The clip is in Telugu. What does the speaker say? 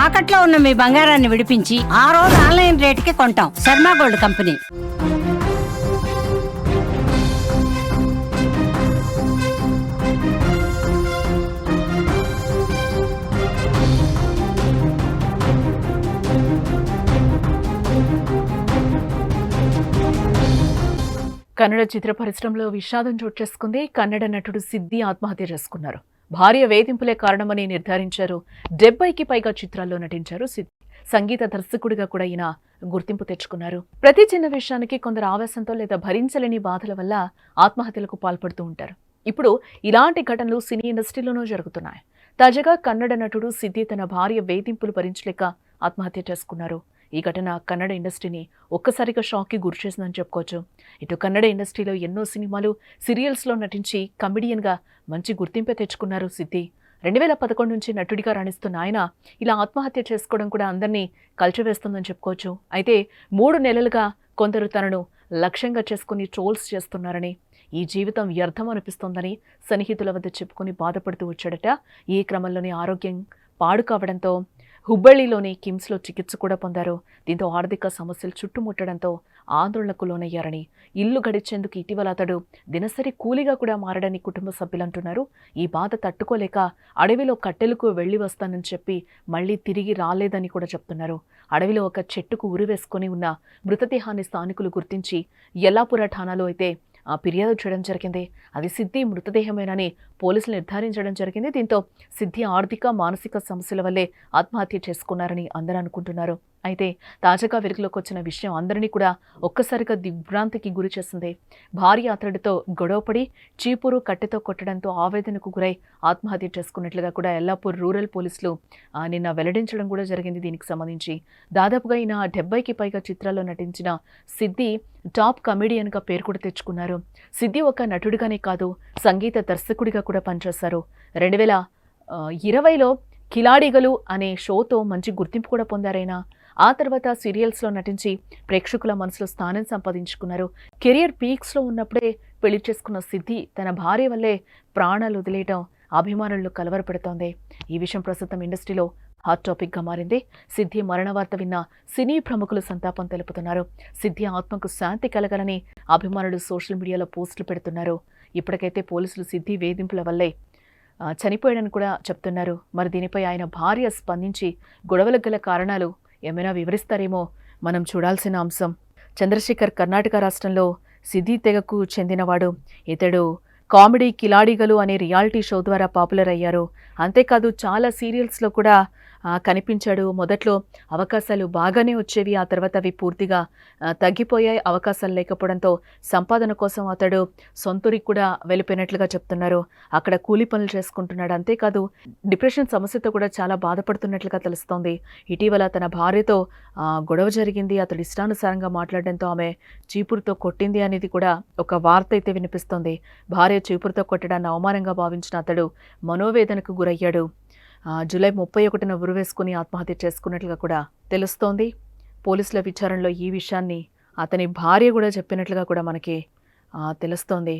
తాకట్లో ఉన్న మీ బంగారాన్ని విడిపించి ఆ రోజు ఆన్లైన్ రేటుకి కొంటాం. Sharma gold company. కన్నడ చిత్ర పరిశ్రమలో విషాదం చోటు చేసుకుంది. కన్నడ నటుడు సిద్ధి ఆత్మహత్య చేసుకున్నారు. భార్య వేధింపులే కారణమని నిర్ధారించారు. డెబ్బైకి పైగా చిత్రాల్లో నటించారు సిద్ధి సంగీత దర్శకుడిగా కూడా ఈయన గుర్తింపు తెచ్చుకున్నారు. ప్రతి చిన్న విషయానికి కొందరు ఆవేశంతో లేదా భరించలేని బాధల వల్ల ఆత్మహత్యలకు పాల్పడుతూ ఉంటారు. ఇప్పుడు ఇలాంటి ఘటనలు సినీ ఇండస్ట్రీలోనూ జరుగుతున్నాయి. తాజాగా కన్నడ నటుడు సిద్ధి తన భార్య వేధింపులు భరించలేక ఆత్మహత్య చేసుకున్నారు. ఈ ఘటన కన్నడ ఇండస్ట్రీని ఒక్కసారిగా షాక్కి గురిచేసిందని చెప్పుకోవచ్చు. ఇటు కన్నడ ఇండస్ట్రీలో ఎన్నో సినిమాలు సీరియల్స్లో నటించి కమెడియన్గా మంచి గుర్తింపే తెచ్చుకున్నారు సిద్ధి. రెండు వేల పదకొండు నుంచి నటుడిగా రాణిస్తున్న ఆయన ఇలా ఆత్మహత్య చేసుకోవడం కూడా అందరినీ కలిచివేస్తుందని చెప్పుకోవచ్చు. అయితే మూడు నెలలుగా కొందరు తనను లక్ష్యంగా చేసుకుని ట్రోల్స్ చేస్తున్నారని ఈ జీవితం వ్యర్థం అనిపిస్తోందని సన్నిహితుల వద్ద చెప్పుకుని బాధపడుతూ వచ్చాడట. ఈ క్రమంలోనే ఆరోగ్యం పాడు కావడంతో హుబ్బಳ್ಳಿలోని కిమ్స్లో చికిత్స కూడా పొందారు. దీంతో ఆర్థిక సమస్యలు చుట్టుముట్టడంతో ఆందోళనకు లోనయ్యారని ఇల్లు గడిచేందుకు ఇటీవల అతడు దినసరి కూలీగా కూడా మారడని కుటుంబ సభ్యులు అంటున్నారు. ఈ బాధ తట్టుకోలేక అడవిలో కట్టెలకు వెళ్ళి వస్తానని చెప్పి మళ్ళీ తిరిగి రాలేదని కూడా చెప్తున్నారు. అడవిలో ఒక చెట్టుకు ఉరివేసుకొని ఉన్న మృతదేహాన్ని స్థానికులు గుర్తించి యల్లాపుర ఠాణాలో అయితే ఫిర్యాదు చేయడం జరిగింది. అది సిద్ధి మృతదేహమేనని పోలీసులు నిర్ధారించడం జరిగింది. దీంతో సిద్ధి ఆర్థిక మానసిక సమస్యల వల్లే ఆత్మహత్య చేసుకున్నారని అందరూ అనుకుంటున్నారు. అయితే తాజాగా వెలుగులోకి వచ్చిన విషయం అందరినీ కూడా ఒక్కసారిగా దిగ్భ్రాంతికి గురి చేసింది. భార్య అతడితో గొడవపడి చీపురు కట్టెతో కొట్టడంతో ఆవేదనకు గురై ఆత్మహత్య చేసుకున్నట్లుగా కూడా ఎల్లాపూర్ రూరల్ పోలీసులు నిన్న వెల్లడించడం కూడా జరిగింది దీనికి సంబంధించి. దాదాపుగా ఈయన డెబ్బైకి పైగా చిత్రాల్లో నటించిన సిద్ధి టాప్ కమెడియన్గా పేరు కూడా తెచ్చుకున్నారు. సిద్ధి ఒక నటుడిగానే కాదు సంగీత దర్శకుడిగా కూడా పనిచేశారు. రెండు వేల ఇరవైలో కిలాడిగలు అనే షోతో మంచి గుర్తింపు కూడా పొందారైనా ఆ తర్వాత సీరియల్స్లో నటించి ప్రేక్షకుల మనసులో స్థానం సంపాదించుకున్నారు. కెరియర్ పీక్స్లో ఉన్నప్పుడే పెళ్ళి చేసుకున్న సిద్ధి తన భార్య వల్లే ప్రాణాలు వదిలేయటం అభిమానుల్లో కలవరపెడుతోంది. ఈ విషయం ప్రస్తుతం ఇండస్ట్రీలో హాట్ టాపిక్గా మారింది. సిద్ధి మరణ వార్త విన్న సినీ ప్రముఖులు సంతాపం తెలుపుతున్నారు. సిద్ధి ఆత్మకు శాంతి కలగాలని అభిమానులు సోషల్ మీడియాలో పోస్టులు పెడుతున్నారు. ఇప్పటికైతే పోలీసులు సిద్ధి వేధింపుల వల్లే చనిపోయాడని కూడా చెప్తున్నారు. మరి దీనిపై ఆయన భార్య స్పందించి గొడవలకు గల కారణాలు ఏమైనా వివరిస్తారేమో మనం చూడాల్సిన అంశం. చంద్రశేఖర్ కర్ణాటక రాష్ట్రంలో సిద్ధి తెగకు చెందినవాడు. ఇతడు కామెడీ కిలాడిగలు అనే రియాలిటీ షో ద్వారా పాపులర్ అయ్యారు. అంతేకాదు చాలా సీరియల్స్లో కూడా కనిపించాడు. మొదట్లో అవకాశాలు బాగానే వచ్చేవి ఆ తర్వాత అవి పూర్తిగా తగ్గిపోయాయి అవకాశాలు లేకపోవడంతో సంపాదన కోసం అతడు సొంతూరికి కూడా వెళ్ళిపోయినట్లుగా చెప్తున్నారు. అక్కడ కూలి పనులు చేసుకుంటున్నాడు. అంతేకాదు డిప్రెషన్ సమస్యతో కూడా చాలా బాధపడుతున్నట్లుగా తెలుస్తోంది. ఇటీవల తన భార్యతో గొడవ జరిగింది. అతడు ఇష్టానుసారంగా మాట్లాడడంతో ఆమె చీపురుతో కొట్టింది అనేది కూడా ఒక వార్త అయితే వినిపిస్తోంది. భార్య చీపురుతో కొట్టడాన్ని అవమానంగా భావించిన అతడు మనోవేదనకు గురయ్యాడు. జూలై ముప్పై ఒకటిన ఉరివేసుకుని ఆత్మహత్య చేసుకున్నట్లుగా కూడా తెలుస్తోంది. పోలీసుల విచారణలో ఈ విషయాన్ని అతని భార్య కూడా చెప్పినట్లుగా కూడా మనకి తెలుస్తోంది.